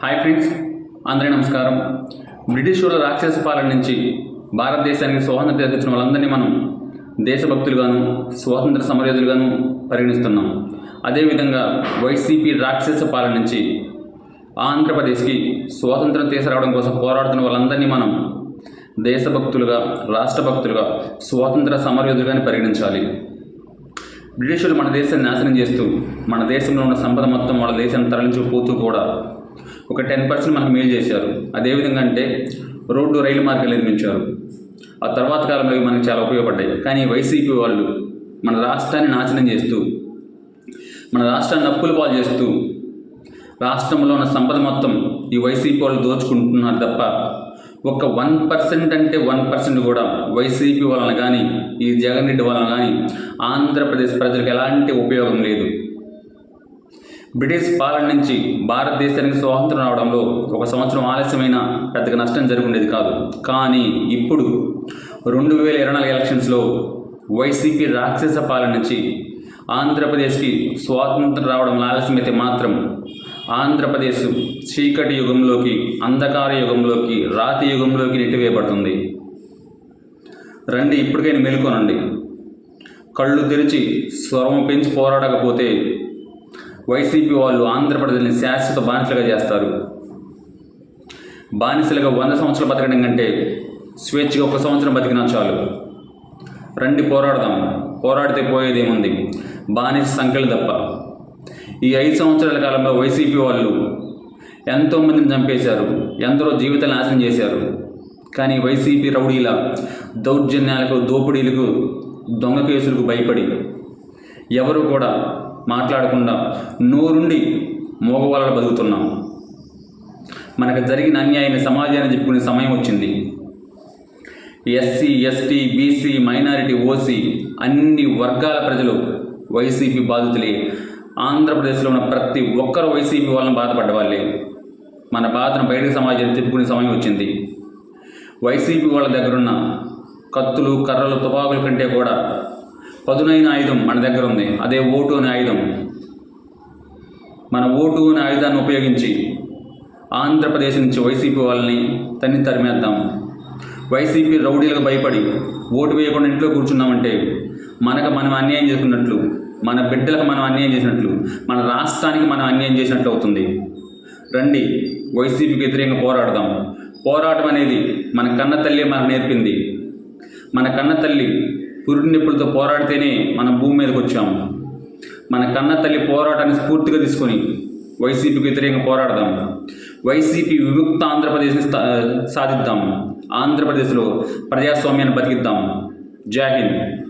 Hi friends అందరికీ నమస్కారం. British వాళ్ళ రాక్షస పాలన నుంచి భారతదేశానికి స్వాతంత్రం తెచ్చిన వాళ్ళందరినీ మనం దేశభక్తులుగాను స్వాతంత్ర సమరయోధులుగాను పరిగణిస్తున్నాం. అదేవిధంగా వైసీపీ రాక్షస పాలన నుంచి ఆంధ్రప్రదేశ్కి స్వాతంత్రం తీసుకురావడం కోసం పోరాడుతున్న వాళ్ళందరినీ మనం దేశభక్తులుగా రాష్ట్రభక్తులుగా స్వాతంత్ర సమరయోధులుగానే పరిగణించాలి. బ్రిటిషులు మన దేశాన్ని నాశనం చేస్తూ మన దేశంలో ఉన్న సంపద మొత్తం వాళ్ళ దేశాన్ని తరలించుకుపోతూ కూడా ఒక టెన్ పర్సెంట్ మనకు మేలు చేశారు. అదేవిధంగా అంటే రోడ్డు రైలు మార్గాలు నిర్మించారు. ఆ తర్వాత కాలంలో ఇవి మనకు చాలా ఉపయోగపడ్డాయి. కానీ వైసీపీ వాళ్ళు మన రాష్ట్రాన్ని నాశనం చేస్తూ మన రాష్ట్రాన్ని అప్పులు పాలు చేస్తూ రాష్ట్రంలో ఉన్న సంపద మొత్తం ఈ వైసీపీ వాళ్ళు దోచుకుంటున్నారు తప్ప ఒక వన్ పర్సెంట్ అంటే వన్ పర్సెంట్ కూడా వైసీపీ వలన కానీ ఈ జగన్ రెడ్డి వలన కానీ ఆంధ్రప్రదేశ్ ప్రజలకు ఎలాంటి ఉపయోగం లేదు. బ్రిటిష్ పాలన నుంచి భారతదేశానికి స్వాతంత్రం రావడంలో ఒక సంవత్సరం ఆలస్యమైన పెద్దగా నష్టం జరుగుండేది కాదు. కానీ ఇప్పుడు రెండు వేల ఇరవై నాలుగు ఎలక్షన్స్లో వైసీపీ రాక్షస పాలన నుంచి ఆంధ్రప్రదేశ్కి స్వాతంత్రం రావడం ఆలస్యమైతే మాత్రం ఆంధ్రప్రదేశ్ చీకటి యుగంలోకి అంధకార యుగంలోకి రాతి యుగంలోకి నెట్టివేయబడుతుంది. రండి ఇప్పటికైనా మెలుకొనండి. కళ్ళు తెరిచి స్వరం పెంచి పోరాడకపోతే వైసీపీ వాళ్ళు ఆంధ్రప్రదేశ్ని శాశ్వత బానిసలుగా చేస్తారు. బానిసలుగా వంద సంవత్సరాలు బతకడం కంటే స్వేచ్ఛగా ఒక సంవత్సరం బతికినా చాలు. రండి పోరాడదాం. పోరాడితే పోయేదేముంది? బానిస సంఖ్యలు తప్ప. ఈ ఐదు సంవత్సరాల కాలంలో వైసీపీ వాళ్ళు ఎంతోమందిని చంపేశారు. ఎందరో జీవితాలు నాశనం చేశారు. కానీ వైసీపీ రౌడీల దౌర్జన్యాలకు దోపిడీలకు దొంగ కేసులకు భయపడి ఎవరు కూడా మాట్లాడకుండా నోరుండి మోగవాళ్ళ బతుకుతున్నాం. మనకు జరిగిన అన్యాయాన్ని సమాజాన్ని చెప్పుకునే సమయం వచ్చింది. SC ST BC minority OC అన్ని వర్గాల ప్రజలు వైసీపీ బాధితులే. ఆంధ్రప్రదేశ్లో ఉన్న ప్రతి ఒక్కరు వైసీపీ వాళ్ళని బాధపడ్డ వాళ్ళే మన బాధను బయటకు సమాజాన్ని చెప్పుకునే సమయం వచ్చింది. వైసీపీ వాళ్ళ దగ్గరున్న కత్తులు కర్రలు తుపాకుల కంటే కూడా పదునైన ఆయుధం మన దగ్గర ఉంది. అదే ఓటు అనే ఆయుధం. మన ఓటు అనే ఆయుధాన్ని ఉపయోగించి ఆంధ్రప్రదేశ్ నుంచి వైసీపీ వాళ్ళని తన్ని తరిమేద్దాం. వైసీపీ రౌడీలకు భయపడి ఓటు వేయకుండా ఇంట్లో కూర్చున్నామంటే మనకు మనం అన్యాయం చేసుకున్నట్లు మన బిడ్డలకు మనం అన్యాయం చేసినట్లు మన రాష్ట్రానికి మనం అన్యాయం చేసినట్లు అవుతుంది. రండి వైసీపీకి వ్యతిరేకంగా పోరాడదాం. పోరాటం అనేది మన కన్న తల్లి మనకు నేర్పింది. మన కన్న తల్లి పురుడినిప్పులతో పోరాడితేనే మనం భూమి మీదకి వచ్చాము. మన కన్న తల్లి పోరాటాన్ని స్ఫూర్తిగా తీసుకొని వైసీపీకి వ్యతిరేకంగా పోరాడదాం. వైసీపీ విముక్త ఆంధ్రప్రదేశ్ని సాధిద్దాం. ఆంధ్రప్రదేశ్లో ప్రజాస్వామ్యాన్ని బతికిద్దాం. జై హింద్.